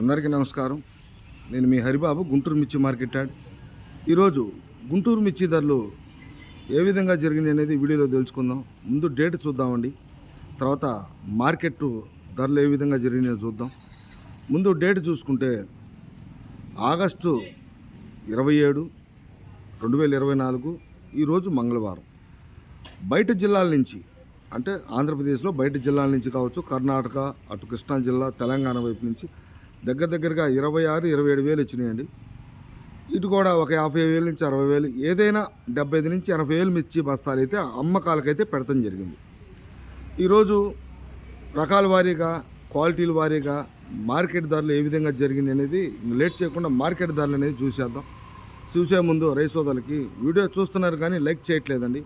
అందరికీ నమస్కారం. నేను మీ హరిబాబు గుంటూరు మిర్చి మార్కెట్ యాడ్. ఈరోజు గుంటూరు మిర్చి ధరలు ఏ విధంగా జరిగినాయి అనేది వీడియోలో తెలుసుకుందాం. ముందు డేట్ చూద్దామండి. తర్వాత మార్కెట్ ధరలు ఏ విధంగా జరిగినాయో చూద్దాం. ముందు డేట్ చూసుకుంటే ఆగస్టు ఇరవై ఏడు రెండు వేల ఇరవై నాలుగు ఈరోజు మంగళవారం. బయట జిల్లాల నుంచి అంటే ఆంధ్రప్రదేశ్లో బయట జిల్లాల నుంచి కావచ్చు కర్ణాటక అటు కృష్ణా జిల్లా తెలంగాణ వైపు నుంచి దగ్గర దగ్గరగా ఇరవై ఆరు ఇరవై ఏడు వేలు ఇచ్చినాయండి. ఇటు కూడా ఒక యాభై వేల నుంచి అరవై వేలు ఏదైనా డెబ్బై ఐదు నుంచి ఎనభై వేలు మిర్చి బస్తాలు అయితే అమ్మకాలకైతే పెడతాం జరిగింది. ఈరోజు రకాల వారీగా క్వాలిటీల వారీగా మార్కెట్ ధరలు ఏ విధంగా జరిగింది అనేది లేట్ చేయకుండా మార్కెట్ ధరలు అనేది చూసేద్దాం. చూసే ముందు రైసోదలకి వీడియో చూస్తున్నారు కానీ లైక్ చేయట్లేదండి.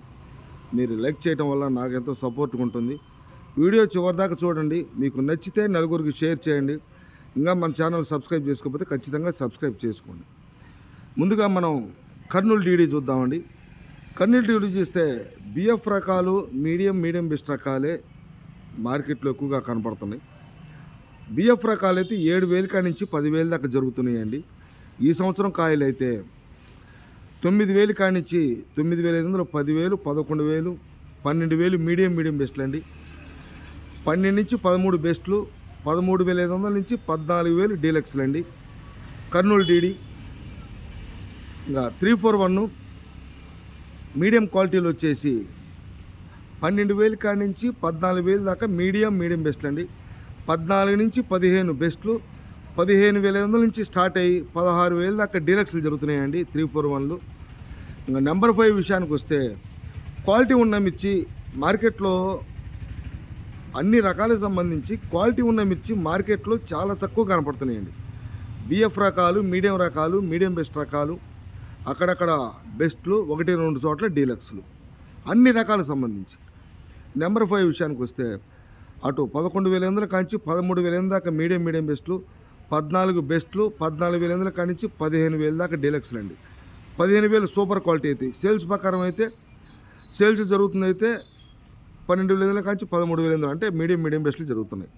మీరు లైక్ చేయడం వల్ల నాకు ఎంతో సపోర్ట్గా ఉంటుంది. వీడియో చివరిదాకా చూడండి. మీకు నచ్చితే నలుగురికి షేర్ చేయండి. ఇంకా మన ఛానల్ సబ్స్క్రైబ్ చేసుకోకపోతే ఖచ్చితంగా సబ్స్క్రైబ్ చేసుకోండి. ముందుగా మనం కర్నూలు డీడీ చూద్దామండి. కర్నూలు డీడీ చూస్తే బిఎఫ్ రకాలు మీడియం మీడియం బెస్ట్ రకాలే మార్కెట్లో ఎక్కువగా కనపడుతున్నాయి. బిఎఫ్ రకాలు అయితే ఏడు వేల కాడి నుంచి పదివేల దాకా జరుగుతున్నాయండి. ఈ సంవత్సరం కాయలు అయితే తొమ్మిది వేలు కాడి నుంచి తొమ్మిది వేల ఐదు వందలు పదివేలు పదకొండు వేలు పన్నెండు వేలు మీడియం మీడియం బెస్ట్లు అండి పన్నెండు నుంచి పదమూడు బెస్ట్లు పదమూడు వేల ఐదు వందల నుంచి పద్నాలుగు వేలు డీలక్స్లు అండి. కర్నూలు డీడీ. ఇంకా త్రీ ఫోర్ వన్ మీడియం క్వాలిటీలు వచ్చేసి పన్నెండు వేలు కాడి నుంచి పద్నాలుగు వేలు దాకా మీడియం మీడియం బెస్ట్లు అండి. పద్నాలుగు నుంచి పదిహేను బెస్ట్లు పదిహేను వేల ఐదు వందల నుంచి స్టార్ట్ అయ్యి పదహారు వేలు దాకా డీలక్స్లు జరుగుతున్నాయండి త్రీ ఫోర్ వన్లు. ఇంకా నెంబర్ ఫైవ్ విషయానికి వస్తే క్వాలిటీ ఉన్న మిర్చి మార్కెట్లో అన్ని రకాలకు సంబంధించి క్వాలిటీ ఉన్న మిర్చి మార్కెట్లో చాలా తక్కువ కనపడుతున్నాయండి. బిఎఫ్ రకాలు మీడియం రకాలు మీడియం బెస్ట్ రకాలు అక్కడక్కడ బెస్ట్లు ఒకటి రెండు చోట్ల డీలక్స్లు. అన్ని రకాలకు సంబంధించి. నెంబర్ ఫైవ్ విషయానికి వస్తే అటు పదకొండు వేల ఎనిమిదిల కాంచి పదమూడు వేల ఎనిమిది దాకా మీడియం మీడియం బెస్ట్లు పద్నాలుగు బెస్ట్లు పద్నాలుగు వేల ఎనిమిదిల కానించి పదిహేను వేల దాకా డీలక్స్లు అండి పదిహేను వేలు సూపర్ క్వాలిటీ అయితే సేల్స్ ప్రకారం అయితే సేల్స్ జరుగుతుందైతే పన్నెండు వేల ఎనిమిదిల కాంచి పదమూడు వేల ఎనిమిది అంటే మీడియం మీడియం బెస్ట్లు జరుగుతున్నాయి.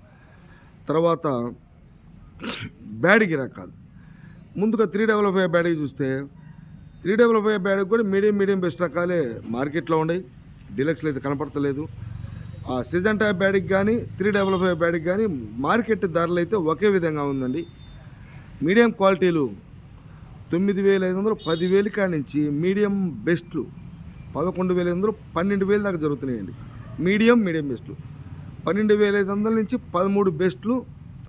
తర్వాత బ్యాడిగి రకాలు. ముందుగా త్రీ డెవలప్ అయ్యే బ్యాడీ చూస్తే త్రీ డెవలప్ అయ్యే బ్యాడిగి కూడా మీడియం మీడియం బెస్ట్ రకాలే మార్కెట్లో ఉన్నాయి డీలక్స్లు అయితే కనపడతలేదు. ఆ సీజన్ టైప్ బ్యాడీకి కానీ త్రీ డెవలప్ అయ్యే బ్యాడీకి కానీ మార్కెట్ ధరలు అయితే ఒకే విధంగా ఉందండి. మీడియం క్వాలిటీలు తొమ్మిది వేల ఐదు వందలు పదివేలు కాడి నుంచి మీడియం బెస్ట్లు పదకొండు వేల ఐదు వందలు పన్నెండు వేలు దాకా జరుగుతున్నాయండి. మీడియం మీడియం బెస్ట్లు పన్నెండు వేల ఐదు వందల నుంచి పదమూడు బెస్ట్లు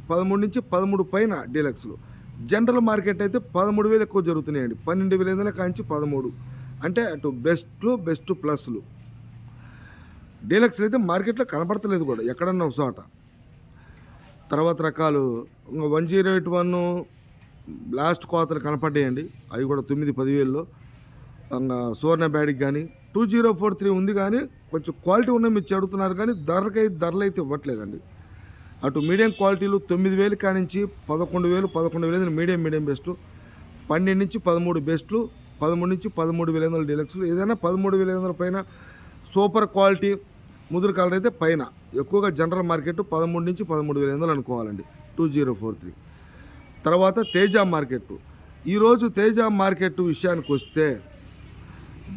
పదమూడు నుంచి పదమూడు పైన డీలక్స్లు జనరల్ మార్కెట్ అయితే పదమూడు వేలు ఎక్కువ జరుగుతున్నాయండి. పన్నెండు వేల ఐదు వందల కాంచి పదమూడు. అంటే అటు బెస్ట్లు బెస్ట్ ప్లస్లు డీలక్స్లు అయితే మార్కెట్లో కనపడతలేదు కూడా ఎక్కడన్నా ఒక చోట. తర్వాత రకాలు one zero eight one last కోతలు కనపడ్డాయండి. అవి కూడా తొమ్మిది పదివేల్లో. ఇంకా సువర్ణ బ్యాడికి కానీ టూ జీరో ఫోర్ త్రీ ఉంది కానీ కొంచెం క్వాలిటీ ఉన్న మీరు చెడుతున్నారు కానీ ధరకై ధరలు అయితే ఇవ్వట్లేదండి. అటు మీడియం క్వాలిటీలు తొమ్మిది వేలు కానించి పదకొండు వేలు పదకొండు వేలు మీడియం మీడియం బెస్ట్లు పన్నెండు నుంచి పదమూడు బెస్ట్లు పదమూడు నుంచి పదమూడు వేల ఐదు వందల డీలక్స్లు. ఏదైనా పదమూడు వేల ఐదు వందల పైన సూపర్ క్వాలిటీ ముదురు కలర్ అయితే పైన. ఎక్కువగా జనరల్ మార్కెట్ పదమూడు నుంచి పదమూడు వేల ఐదు వందలు అనుకోవాలండి టూ జీరో ఫోర్ త్రీ. తర్వాత తేజ మార్కెట్ ఈరోజు తేజ మార్కెట్ విషయానికి వస్తే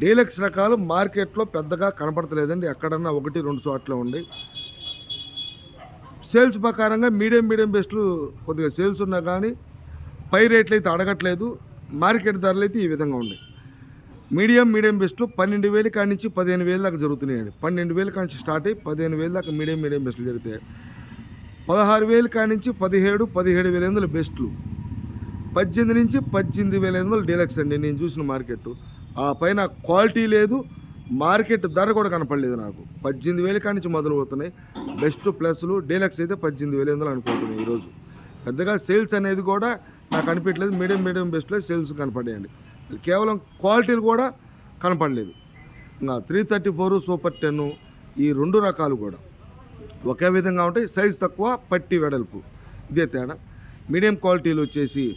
డీలక్స్ రకాలు మార్కెట్లో పెద్దగా కనపడతలేదండి. ఎక్కడన్నా ఒకటి రెండు చోట్ల ఉండి. సేల్స్ ప్రకారంగా మీడియం మీడియం బెస్ట్లు కొద్దిగా సేల్స్ ఉన్నా కానీ పై రేట్లు అయితే అడగట్లేదు. మార్కెట్ ధరలు అయితే ఈ విధంగా ఉన్నాయి. మీడియం మీడియం బెస్ట్లు పన్నెండు వేలు కాడి నుంచి పదిహేను వేలు దాకా జరుగుతున్నాయండి. పన్నెండు వేలు కాడి నుంచి స్టార్ట్ అయ్యి పదిహేను వేలు దాకా మీడియం మీడియం బెస్ట్లు జరుగుతాయి. పదహారు వేలు కాడి నుంచి పదిహేడు పదిహేడు వేల ఎనిమిది బెస్ట్లు. పద్దెనిమిది నుంచి పద్దెనిమిది వేల ఎనిమిది డీలక్స్ అండి. నేను చూసిన మార్కెట్ ఆ పైన క్వాలిటీ లేదు మార్కెట్ ధర కూడా కనపడలేదు నాకు. పద్దెనిమిది వేల కాడి నుంచి బెస్ట్ ప్లస్లు డీలక్స్ అయితే పద్దెనిమిది వేల వందలు అనుకుంటున్నాయి ఈరోజు. పెద్దగా సేల్స్ అనేది కూడా నాకు కనిపించలేదు మీడియం మీడియం బెస్ట్లో సేల్స్ కనపడేయండి. కేవలం క్వాలిటీలు కూడా కనపడలేదు. ఇంకా three thirty four super ten ఈ రెండు రకాలు కూడా. ఒకే విధంగా ఉంటాయి. సైజ్ తక్కువ పట్టి వెడల్పు. ఇదే తేడా. మీడియం క్వాలిటీలు వచ్చేసి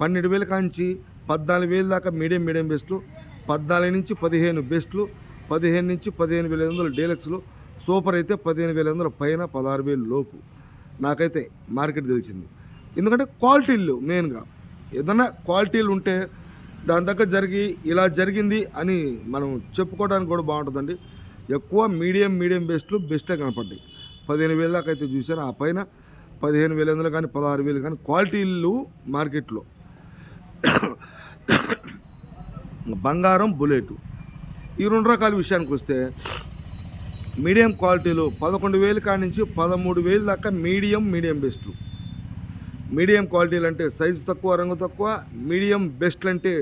పన్నెండు వేల కాంచి పద్నాలుగు వేలు దాకా మీడియం మీడియం బెస్ట్లు. పద్నాలుగు నుంచి పదిహేను బెస్ట్లు పదిహేను నుంచి పదిహేను వేల ఐదు వందలు డీలక్స్లు సూపర్ అయితే పదిహేను వేల ఐదు వందల పైన పదహారు వేలు లోపు. నాకైతే మార్కెట్ తెలిసింది. ఎందుకంటే క్వాలిటీలు మెయిన్గా. ఏదైనా క్వాలిటీలు ఉంటే దాని దగ్గర జరిగి ఇలా జరిగింది అని మనం చెప్పుకోవడానికి కూడా బాగుంటుందండి. ఎక్కువ మీడియం మీడియం బెస్ట్లు బెస్టే కనపడ్డాయి. పదిహేను వేల దాకా అయితే చూశాను. ఆ పైన పదిహేను వేల వందలు కానీ పదహారు వేలు కానీ క్వాలిటీలు మార్కెట్లో. బంగారం బుల్లెట్. ఈ రెండు రకాల విషయానికి వస్తే మీడియం క్వాలిటీలు పదకొండు వేలు కాడి నుంచి పదమూడు వేలు దాకా మీడియం మీడియం బెస్ట్లు మీడియం క్వాలిటీలు అంటే సైజు తక్కువ రంగు తక్కువ మీడియం బెస్ట్లు అంటే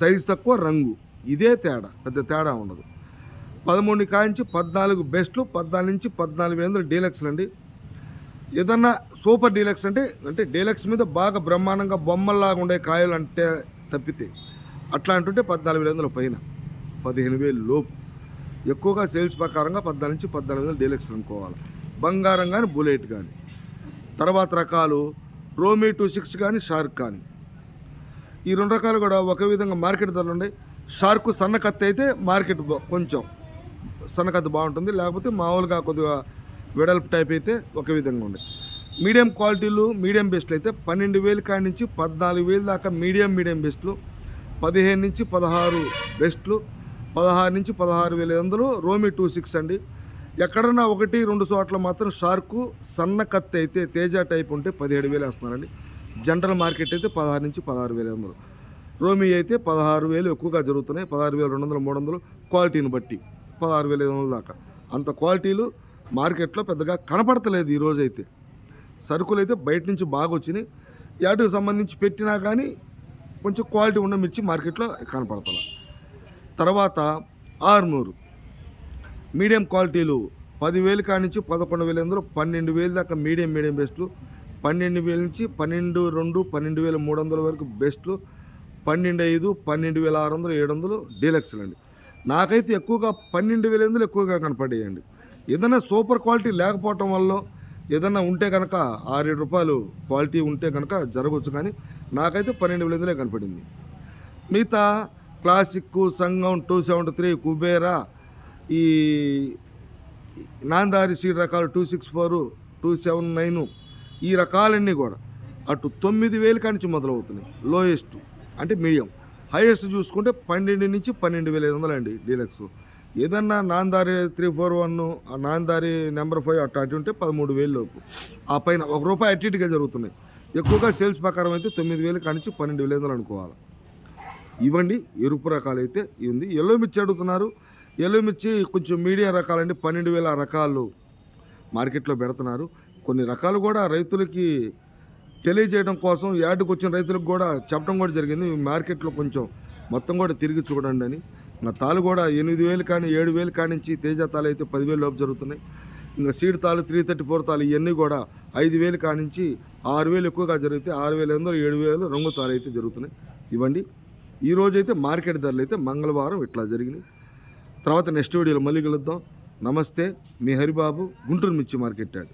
సైజు తక్కువ రంగు. ఇదే తేడా పెద్ద తేడా ఉండదు. పదమూడు కాయించి పద్నాలుగు బెస్ట్లు పద్నాలుగు నుంచి పద్నాలుగు వేల డీలక్స్లు అండి. ఏదన్నా సూపర్ డీలక్స్ అంటే అంటే డీలక్స్ మీద బాగా బ్రహ్మాండంగా బొమ్మల్లాగా ఉండే కాయలు అంటే తప్పితే అట్లా అంటుంటే పద్నాలుగు వేల వందల పైన. పదిహేను వేలు లోపు. ఎక్కువగా సేల్స్ ప్రకారంగా పద్నాలుగు నుంచి పద్నాలుగు వందలు డీలక్స్ అనుకోవాలి. బంగారం కానీ బుల్లెట్ కానీ తర్వాత రకాలు రోమీ టూ సిక్స్ కానీ షార్క్ కానీ. ఈ రెండు రకాలు కూడా ఒక విధంగా మార్కెట్ ధరలు ఉన్నాయి షార్క్ సన్న కత్తి అయితే మార్కెట్ కొంచెం సన్న కత్తి బాగుంటుంది. లేకపోతే మామూలుగా కొద్దిగా వెడల్పు టైప్ అయితే ఒక విధంగా ఉంది మీడియం క్వాలిటీలు మీడియం బెస్ట్లు అయితే పన్నెండు వేలు కాడి నుంచి పద్నాలుగు వేలు దాకా మీడియం మీడియం బెస్ట్లు పదిహేను నుంచి పదహారు బెస్ట్లు పదహారు నుంచి పదహారు వేల వందలు రోమి టూ సిక్స్ అండి. ఎక్కడన్నా ఒకటి రెండు చోట్ల మాత్రం షార్కు సన్న కత్తి అయితే తేజ టైప్ ఉంటే పదిహేడు వేలు వేస్తున్నారండి. జనరల్ మార్కెట్ అయితే పదహారు నుంచి పదహారు వేల వందలు. రోమి అయితే పదహారు వేలు ఎక్కువగా జరుగుతున్నాయి. పదహారు వేల రెండు వందలు మూడు వందలు క్వాలిటీని బట్టి పదహారు వేల ఐదు వందల దాకా. అంత క్వాలిటీలు మార్కెట్లో పెద్దగా కనపడతలేదు ఈరోజైతే అయితే సరుకులు అయితే బయట నుంచి బాగా వచ్చినాయి. వాటికి సంబంధించి పెట్టినా కానీ కొంచెం క్వాలిటీ ఉన్న మిర్చి మార్కెట్లో కనపడుతుంది తర్వాత ఆర్మూరు మీడియం క్వాలిటీలు పదివేలు కాడి నుంచి పదకొండు వేల ఎందులో పన్నెండు వేలు దాకా మీడియం మీడియం బెస్ట్లు. పన్నెండు వేల నుంచి పన్నెండు రెండు పన్నెండు వేల మూడు వందల వరకు బెస్ట్లు. పన్నెండు ఐదు పన్నెండు వేల ఆరు వందలు ఏడు వందలు డీలక్స్లు అండి. నాకైతే ఎక్కువగా పన్నెండు వేల ఎందులు ఎక్కువగా కనపడేయండి. ఏదైనా సూపర్ క్వాలిటీ లేకపోవటం వల్ల ఏదైనా ఉంటే కనుక ఆరేడు రూపాయలు క్వాలిటీ ఉంటే కనుక జరగవచ్చు కానీ నాకైతే పన్నెండు వేల ఎందులే కనపడింది. మిగతా క్లాసిక్ సంఘం టూ సెవెంటీ త్రీ కుబేరా ఈ నాందారి సీడ్ రకాలు two six four two seven nine ఈ రకాలన్నీ కూడా అటు తొమ్మిది వేలు కానించి మొదలవుతున్నాయి. లోయెస్ట్ అంటే మీడియం. హైయెస్ట్ చూసుకుంటే పన్నెండు నుంచి పన్నెండు వేల ఐదు వందలు అండి డీలక్స్. ఏదన్నా Namdhari three four one Namdhari number five అట్లా అటు ఉంటే పదమూడు వేలు లోపు. ఆ పైన ఒక రూపాయి అటు ఇటుగా జరుగుతున్నాయి. ఎక్కువగా సేల్స్ ప్రకారం అయితే తొమ్మిది వేలు కానించి పన్నెండు వేల ఐదు అనుకోవాలి. ఇవ్వండి ఎరుపు రకాలు అయితే ఉంది. ఎల్లో మిర్చి అడుగుతున్నారు. ఎల్లో మిర్చి కొంచెం మీడియం రకాలండి పన్నెండు వేల రకాలు మార్కెట్లో పెడుతున్నారు. కొన్ని రకాలు కూడా రైతులకి తెలియజేయడం కోసం యార్డుకు వచ్చిన రైతులకు కూడా చెప్పడం కూడా జరిగింది. మార్కెట్లో కొంచెం మొత్తం కూడా తిరిగి చూడండి అని. నా తాలు కూడా ఎనిమిది వేలు కానీ ఏడు వేలు కానించి తేజ తాలు అయితే పదివేలు లోపు జరుగుతున్నాయి. సీడ్ తాలు త్రీ థర్టీ ఫోర్ తాలు ఇవన్నీ కూడా ఐదు వేలు కానించి ఆరు వేలు ఎక్కువగా జరిగితే ఆరు వేల ఎనిమిది ఏడు వేలు రంగు తాలు అయితే జరుగుతున్నాయి. ఇవ్వండి. ఈరోజు అయితే మార్కెట్ ధరలు అయితే మంగళవారం ఇట్లా జరిగినాయి. తర్వాత నెక్స్ట్ వీడియోలో మళ్ళీ కలుద్దాం. నమస్తే. మీ హరిబాబు గుంటూరు మిర్చి మార్కెట్ యాడ్.